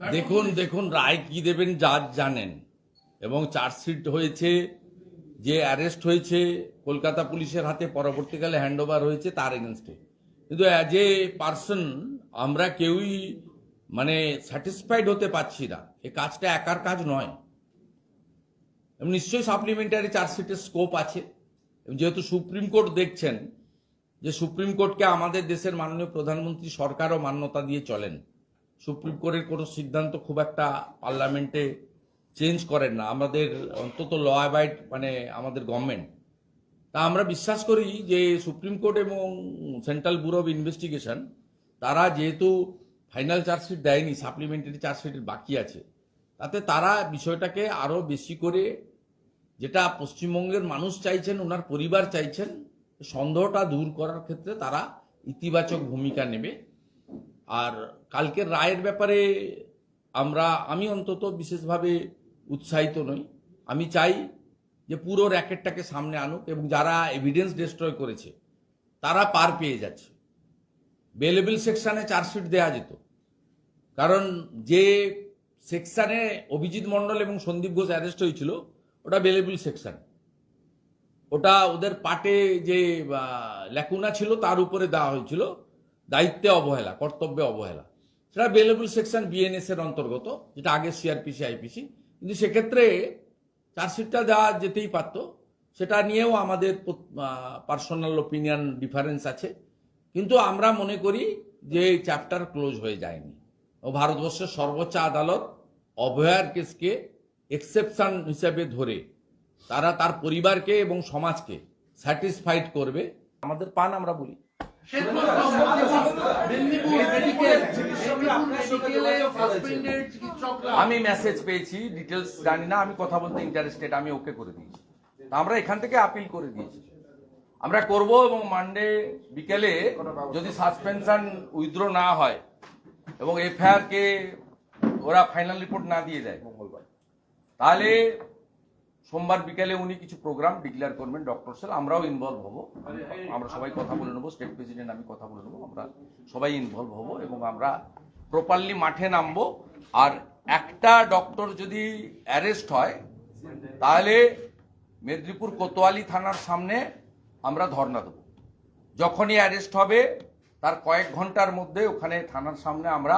দেখুন দেখুন রায় কি দেবেন জাজ জানেন। এবং চার্জশিট হয়েছে যে অ্যারেস্ট হয়েছে কলকাতা পুলিশের হাতে পরবর্তীকালে হ্যান্ড ওভার হয়েছে তার এগেনস্টে কিন্তু অ্যাজ এ পার্সন আমরা কেউই মানে স্যাটিসফাইড হতে পারছি না। এ কাজটা একার কাজ নয়। নিশ্চয়ই সাপ্লিমেন্টারি চার্জশিটের স্কোপ আছে। যেহেতু সুপ্রিম কোর্ট দেখছেন যে সুপ্রিম কোর্টকে আমাদের দেশের মাননীয় প্রধানমন্ত্রী সরকারও মান্যতা দিয়ে চলেন। সুপ্রিম কোর্টের কোনো সিদ্ধান্ত খুব একটা পার্লামেন্টে চেঞ্জ করেন না। আমাদের অন্তত ল অ্যাবাইড মানে আমাদের গভর্নমেন্ট। তা আমরা বিশ্বাস করি যে সুপ্রিম কোর্ট এবং সেন্ট্রাল ব্যুরো অফ ইনভেস্টিগেশন, তারা যেহেতু ফাইনাল চার্জশিট দেয়নি, সাপ্লিমেন্টারি চার্জশিটের বাকি আছে, তাতে তারা বিষয়টাকে আরও বেশি করে যেটা পশ্চিমবঙ্গের মানুষ চাইছেন, ওনার পরিবার চাইছেন, সন্দেহটা দূর করার ক্ষেত্রে তারা ইতিবাচক ভূমিকা নেবে। আর কালকের রায়ের ব্যাপারে আমরা, আমি অন্তত বিশেষভাবে উৎসাহিত নই। আমি চাই যে পুরো র্যাকেটটাকে সামনে আনুক এবং যারা এভিডেন্স ডিস্ট্রয় করেছে, তারা পার পেয়ে যাচ্ছে। বেলেবল সেকশানে চার্জশিট দেওয়া যেত। কারণ যে সেকশানে অভিজিৎ মণ্ডল এবং সন্দীপ ঘোষ অ্যারেস্ট হয়েছিল, ওটা বেলেবল সেকশন ওটা ওদের পাটে যে লেকুনা ছিল, তার উপরে দেওয়া হয়েছিল। দায়িত্বে অবহেলা, কর্তব্যে অবহেলা। সেটা বেলেবল সেকশন বিএনএস এর অন্তর্গত, যেটা আগে সিআরপিসি আইপিসি কিন্তু সেক্ষেত্রে চার্জশিটটা দেওয়া যেতেই পারতো, সেটা নিয়েও আমাদের পার্সোনাল ওপিনিয়ন ডিফারেন্স আছে। কিন্তু আমরা মনে করি যে এই চ্যাপ্টার ক্লোজ হয়ে যায়নি। ও ভারতবর্ষের সর্বোচ্চ আদালত অভয়ার কেসকে এক্সেপশন হিসেবে ধরে তারা তার পরিবারকে এবং সমাজকে স্যাটিসফাইড করবে। আমাদের পান আমরা বলি। আমি মেসেজ পেয়েছি ডিটেলস জানি না আমি কথা বলতে ইন্টারেস্টেড আমি ওকে করে দিয়েছি। তা আমরা এখান থেকে আপিল করে দিয়েছি। আমরা করব এবং মানডে বিকেলে যদি সাসপেনশন উইথড্র না হয় এবং এফআইআর কে ওরা ফাইনাল রিপোর্ট না দিয়ে দেয় মঙ্গলবার। তাহলে সোমবার বিকেলে উনি কিছু প্রোগ্রাম ডিক্লেয়ার করবেন ডক্টর সেল, আমরাও ইনভলভ হব। আমরা সবাই কথা বলে নেব, স্টেট প্রেসিডেন্ট আমি কথা বলে নেব, আমরা সবাই ইনভলভ হব এবং আমরা প্রপারলি মাঠে নামবো। আর একটা ডক্টর যদি অ্যারেস্ট হয়, তাহলে মেদিনীপুর কোতোয়ালি থানার সামনে আমরা ধর্ণা দেবো। যখনই অ্যারেস্ট হবে, তার কয়েক ঘণ্টার মধ্যে ওখানে থানার সামনে আমরা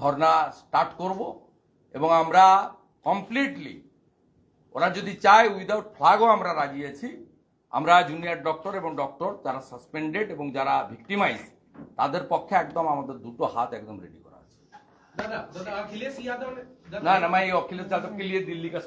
ধর্ণা স্টার্ট করব এবং আমরা কমপ্লিটলি ওরা যদি চায় উইদাউট ফ্লাগও আমরা রাজি আছি আমরা জুনিয়র ডক্টর এবং ডক্টর যারা সাসপেন্ডেড এবং যারা ভিক্টিমাইজ তাদের পক্ষে একদম আমাদের দুটো হাত একদম রেডি করা আছে। না না অখিলেশ যাদব কে লিয়ে দিল্লি কাজ